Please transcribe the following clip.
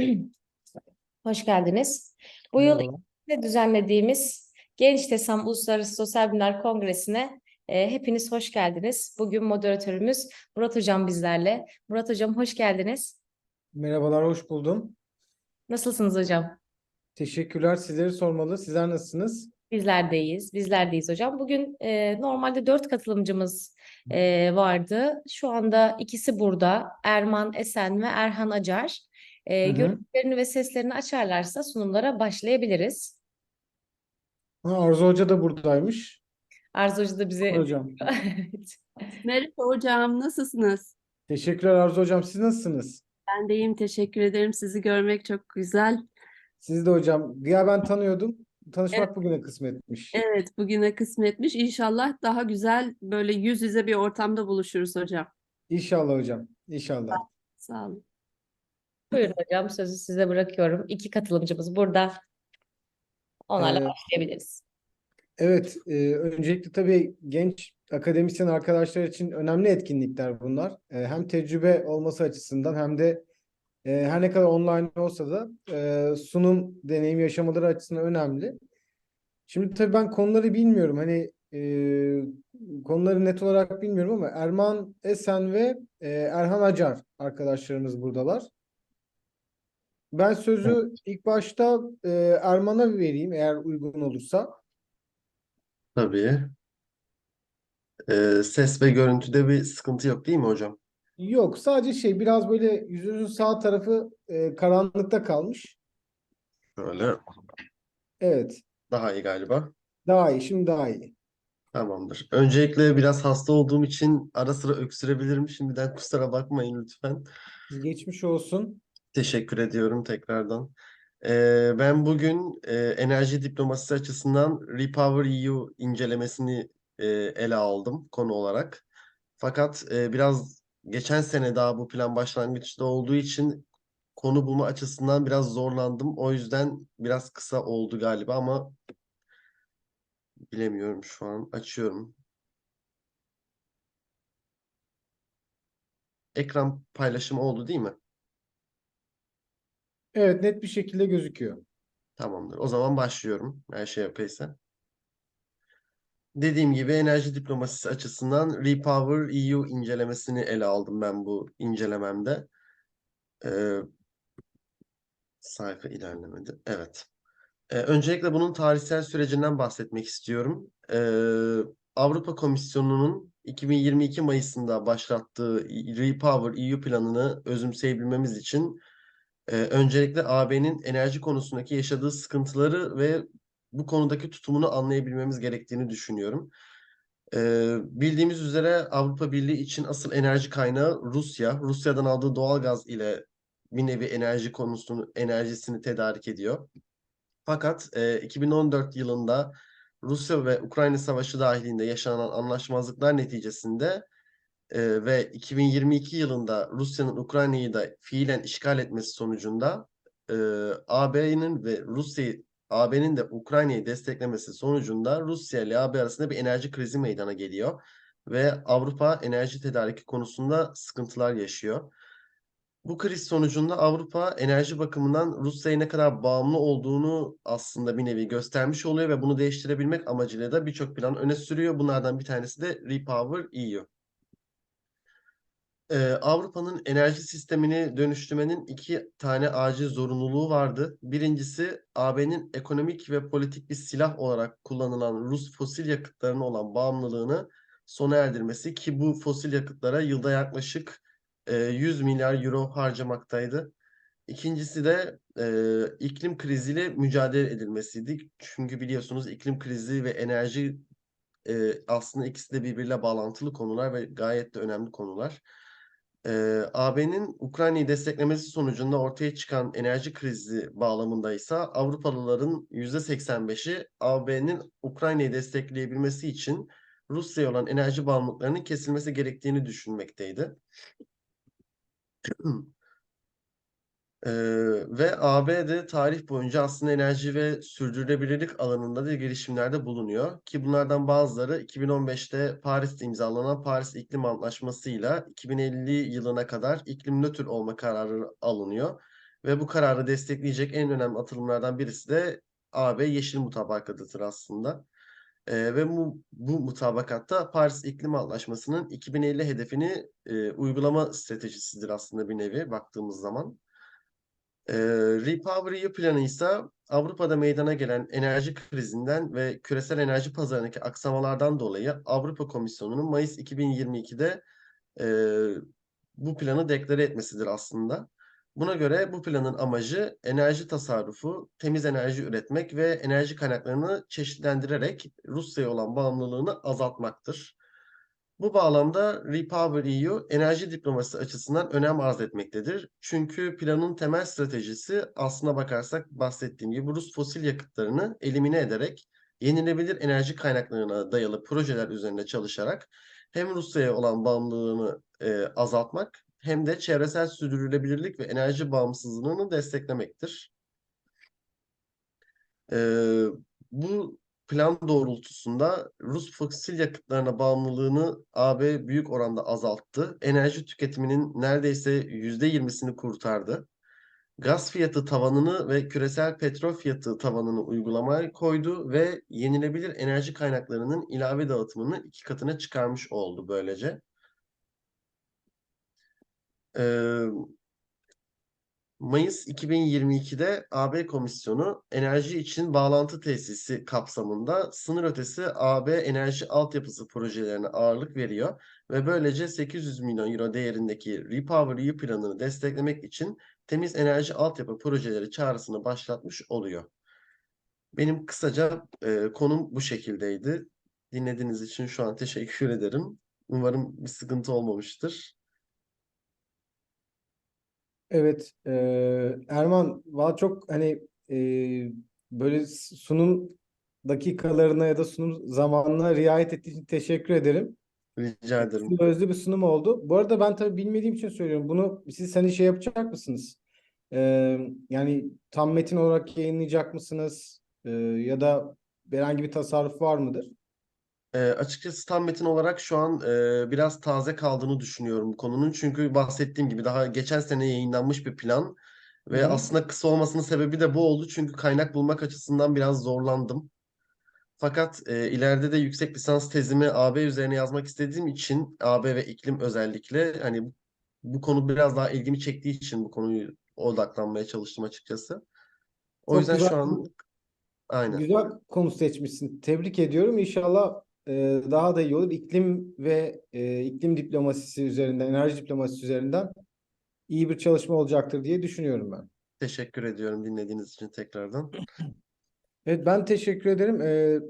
Hoş geldiniz. Bu yıl Merhaba. de düzenlediğimiz Genç Desam Uluslararası Sosyal Bilimler Kongresi'ne e, hepiniz hoş geldiniz. Bugün moderatörümüz Murat Hocam bizlerle. Murat Hocam hoş geldiniz. Merhabalar, hoş buldum. Nasılsınız hocam? Teşekkürler. Sizleri sormalı. Sizler nasılsınız? Bizler de iyiyiz. Bizler de iyiyiz hocam. Bugün e, normalde dört katılımcımız e, vardı. Şu anda ikisi burada. Erman Esen ve Erhan Acar. E, Hı hı. görüntülerini ve seslerini açarlarsa sunumlara başlayabiliriz. Ha, Arzu Hoca da buradaymış. Arzu Hoca da bize... Hocam. Evet. Merhaba hocam, nasılsınız? Teşekkürler Arzu Hocam. Siz nasılsınız? Ben de iyiyim, teşekkür ederim. Sizi görmek çok güzel. Siz de hocam. Ya ben tanıyordum. Tanışmak bugüne kısmetmiş. Evet, bugüne kısmetmiş. İnşallah daha güzel böyle yüz yüze bir ortamda buluşuruz hocam. İnşallah hocam. İnşallah. Sağ olun. Buyurun hocam sözü size bırakıyorum. İki katılımcımız burada. Onlarla Ee, başlayabiliriz. Evet, e, öncelikle tabii genç akademisyen arkadaşlar için önemli etkinlikler bunlar. E, hem tecrübe olması açısından hem de e, her ne kadar online olsa da e, sunum deneyimi yaşamaları açısından önemli. Şimdi tabii ben konuları bilmiyorum. Hani e, konuları net olarak bilmiyorum ama Erman Esen ve e, Erhan Acar arkadaşlarımız buradalar. Ben sözü ilk başta e, Erman'a vereyim eğer uygun olursa. Tabii. Ee, ses ve görüntüde bir sıkıntı yok değil mi hocam? Yok, sadece şey biraz böyle yüzünüzün sağ tarafı e, karanlıkta kalmış. Şöyle Evet, daha iyi galiba. daha iyi. Şimdi daha iyi. Tamamdır. Öncelikle biraz hasta olduğum için ara sıra öksürebilirim. Şimdiden kusura bakmayın lütfen. Geçmiş olsun. Teşekkür ediyorum tekrardan. Ben bugün enerji diplomasisi açısından Repower EU incelemesini ele aldım konu olarak. Fakat biraz geçen sene daha bu plan başlangıçta olduğu için konu bulma açısından biraz zorlandım. O yüzden biraz kısa oldu galiba ama bilemiyorum şu an. Açıyorum. Ekran paylaşımı oldu değil mi? Evet, net bir şekilde gözüküyor. Tamamdır. O zaman başlıyorum. Her şey okeyse. Dediğim gibi enerji diplomasisi açısından Repower EU incelemesini ele aldım ben bu incelememde. Ee, sayfa ilerlemedi. Evet. Ee, öncelikle bunun tarihsel sürecinden bahsetmek istiyorum. Ee, Avrupa Komisyonu'nun 2022 Mayıs'ında başlattığı Repower EU planını özümseyebilmemiz için e, öncelikle AB'nin enerji konusundaki yaşadığı sıkıntıları ve bu konudaki tutumunu anlayabilmemiz gerektiğini düşünüyorum. Ee, bildiğimiz üzere Avrupa Birliği için asıl enerji kaynağı Rusya. Rusya'dan aldığı doğal gaz ile bir nevi enerji konusunu, enerjisini tedarik ediyor. Fakat e, 2014 yılında Rusya ve Ukrayna Savaşı dahilinde yaşanan anlaşmazlıklar neticesinde e, ve 2022 yılında Rusya'nın Ukrayna'yı da fiilen işgal etmesi sonucunda e, AB'nin ve Rusya'yı AB'nin de Ukrayna'yı desteklemesi sonucunda Rusya ile AB arasında bir enerji krizi meydana geliyor ve Avrupa enerji tedariki konusunda sıkıntılar yaşıyor. Bu kriz sonucunda Avrupa enerji bakımından Rusya'ya ne kadar bağımlı olduğunu aslında bir nevi göstermiş oluyor ve bunu değiştirebilmek amacıyla da birçok plan öne sürüyor. Bunlardan bir tanesi de Repower EU. Ee, Avrupa'nın enerji sistemini dönüştürmenin iki tane acil zorunluluğu vardı. Birincisi AB'nin ekonomik ve politik bir silah olarak kullanılan Rus fosil yakıtlarına olan bağımlılığını sona erdirmesi ki bu fosil yakıtlara yılda yaklaşık e, 100 milyar euro harcamaktaydı. İkincisi de e, iklim kriziyle mücadele edilmesiydi. Çünkü biliyorsunuz iklim krizi ve enerji e, aslında ikisi de birbiriyle bağlantılı konular ve gayet de önemli konular. Ee, AB'nin Ukrayna'yı desteklemesi sonucunda ortaya çıkan enerji krizi bağlamında ise Avrupalıların %85'i AB'nin Ukrayna'yı destekleyebilmesi için Rusya'ya olan enerji bağımlılıklarının kesilmesi gerektiğini düşünmekteydi. Ee, ve AB de tarih boyunca aslında enerji ve sürdürülebilirlik alanında da girişimlerde bulunuyor. Ki bunlardan bazıları 2015'te Paris'te imzalanan Paris İklim Antlaşması'yla 2050 yılına kadar iklim nötr olma kararı alınıyor. Ve bu kararı destekleyecek en önemli atılımlardan birisi de AB Yeşil Mutabakatı'dır aslında. Ee, ve bu, bu mutabakatta Paris İklim Antlaşması'nın 2050 hedefini e, uygulama stratejisidir aslında bir nevi baktığımız zaman. REPowerEU planı ise Avrupa'da meydana gelen enerji krizinden ve küresel enerji pazarındaki aksamalardan dolayı Avrupa Komisyonu'nun Mayıs 2022'de e, bu planı deklare etmesidir aslında. Buna göre bu planın amacı enerji tasarrufu, temiz enerji üretmek ve enerji kaynaklarını çeşitlendirerek Rusya'ya olan bağımlılığını azaltmaktır. Bu bağlamda REPowerEU enerji diplomasisi açısından önem arz etmektedir. Çünkü planın temel stratejisi aslına bakarsak bahsettiğim gibi Rus fosil yakıtlarını elimine ederek yenilebilir enerji kaynaklarına dayalı projeler üzerine çalışarak hem Rusya'ya olan bağımlılığını e, azaltmak hem de çevresel sürdürülebilirlik ve enerji bağımsızlığını desteklemektir. Ee, plan doğrultusunda Rus fosil yakıtlarına bağımlılığını AB büyük oranda azalttı. Enerji tüketiminin neredeyse %20'sini kurtardı. Gaz fiyatı tavanını ve küresel petrol fiyatı tavanını uygulamaya koydu ve yenilebilir enerji kaynaklarının ilave dağıtımını iki katına çıkarmış oldu böylece. Ee, Mayıs 2022'de AB Komisyonu enerji için bağlantı tesisi kapsamında sınır ötesi AB enerji altyapısı projelerine ağırlık veriyor ve böylece 800 milyon euro değerindeki REPowerEU planını desteklemek için temiz enerji altyapı projeleri çağrısını başlatmış oluyor. Benim kısaca e, konum bu şekildeydi. Dinlediğiniz için şu an teşekkür ederim. Umarım bir sıkıntı olmamıştır. Evet, eee, Erman, valla çok hani eee, böyle sunum dakikalarına ya da sunum zamanına riayet ettiğin için teşekkür ederim. Rica ederim. Aslında özlü bir sunum oldu. Bu arada ben tabii bilmediğim için söylüyorum. Bunu siz hani şey yapacak mısınız? Eee, yani tam metin olarak yayınlayacak mısınız? Eee, ya da herhangi bir tasarruf var mıdır? E, açıkçası tam metin olarak şu an e, biraz taze kaldığını düşünüyorum konunun. Çünkü bahsettiğim gibi daha geçen sene yayınlanmış bir plan ve Hı aslında kısa olmasının sebebi de bu oldu. Çünkü kaynak bulmak açısından biraz zorlandım. Fakat e, ileride de yüksek lisans tezimi AB üzerine yazmak istediğim için AB ve iklim özellikle hani bu, bu konu biraz daha ilgimi çektiği için bu konuyu odaklanmaya çalıştım açıkçası. O Çok yüzden güzel şu an aynen. Güzel konu seçmişsin. Tebrik ediyorum. İnşallah e, daha da iyi olur. İklim ve e, iklim diplomasisi üzerinden, enerji diplomasisi üzerinden iyi bir çalışma olacaktır diye düşünüyorum ben. Teşekkür ediyorum dinlediğiniz için tekrardan. Evet ben teşekkür ederim. E,